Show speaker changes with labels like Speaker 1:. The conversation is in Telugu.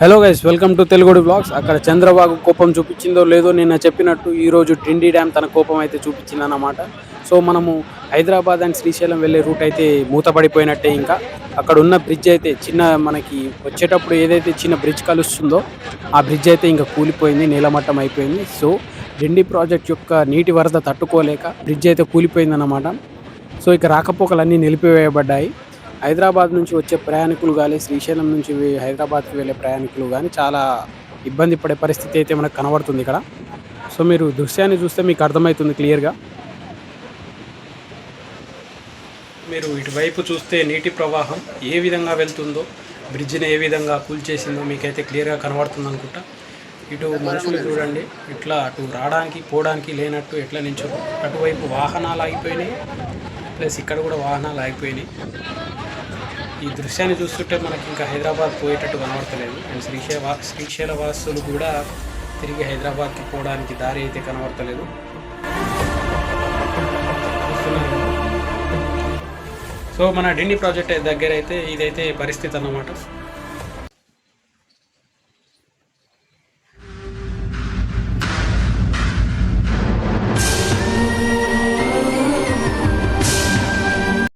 Speaker 1: హలో గైస్ వెల్కమ్ టు తెలుగుడి బ్లాగ్స్ అక్కడ చంద్రబాబు కోపం చూపించిందో లేదో నిన్న చెప్పినట్టు ఈరోజు టిండి డ్యామ్ తన కోపం అయితే చూపించిందన్నమాట. సో మనము హైదరాబాద్ అండ్ శ్రీశైలం వెళ్ళే రూట్ అయితే మూతపడిపోయినట్టే ఇంకా. అక్కడ ఉన్న బ్రిడ్జ్ అయితే చిన్న మనకి వచ్చేటప్పుడు ఏదైతే చిన్న బ్రిడ్జ్ కలుస్తుందో ఆ బ్రిడ్జ్ అయితే ఇంకా కూలిపోయింది నీలమట్టం అయిపోయింది. సో డిండి ప్రాజెక్ట్ యొక్క నీటి వరద తట్టుకోలేక బ్రిడ్జ్ అయితే కూలిపోయిందన్నమాట. సో ఇక రాకపోకలన్నీ నిలిపివేయబడ్డాయి. హైదరాబాద్ నుంచి వచ్చే ప్రయాణికులు కానీ శ్రీశైలం నుంచి హైదరాబాద్కి వెళ్ళే ప్రయాణికులు కానీ చాలా ఇబ్బంది పడే పరిస్థితి అయితే మనకు కనబడుతుంది ఇక్కడ. సో మీరు దృశ్యాన్ని చూస్తే మీకు అర్థమవుతుంది క్లియర్గా. మీరు ఇటువైపు చూస్తే నీటి ప్రవాహం ఏ విధంగా వెళ్తుందో బ్రిడ్జిని ఏ విధంగా కూల్చేసిందో మీకైతే క్లియర్గా కనబడుతుంది అనుకుంటా. ఇటు మనుషులు చూడండి ఇట్లా అటు రావడానికి పోవడానికి లేనట్టు ఎట్లా నించో అటువైపు వాహనాలు ఆగిపోయినాయి ప్లస్ ఇక్కడ కూడా వాహనాలు ఆగిపోయినాయి. ఈ దృశ్యాన్ని చూస్తుంటే మనకి ఇంకా హైదరాబాద్ పోయేటట్టు కనబడతలేదు. అండ్ శ్రీశైల శ్రీశైల వాసులు కూడా తిరిగి హైదరాబాద్కి పోవడానికి దారి అయితే కనబడతలేదు. సో మన డిండి ప్రాజెక్ట్ దగ్గర అయితే ఇదైతే పరిస్థితి అన్నమాట.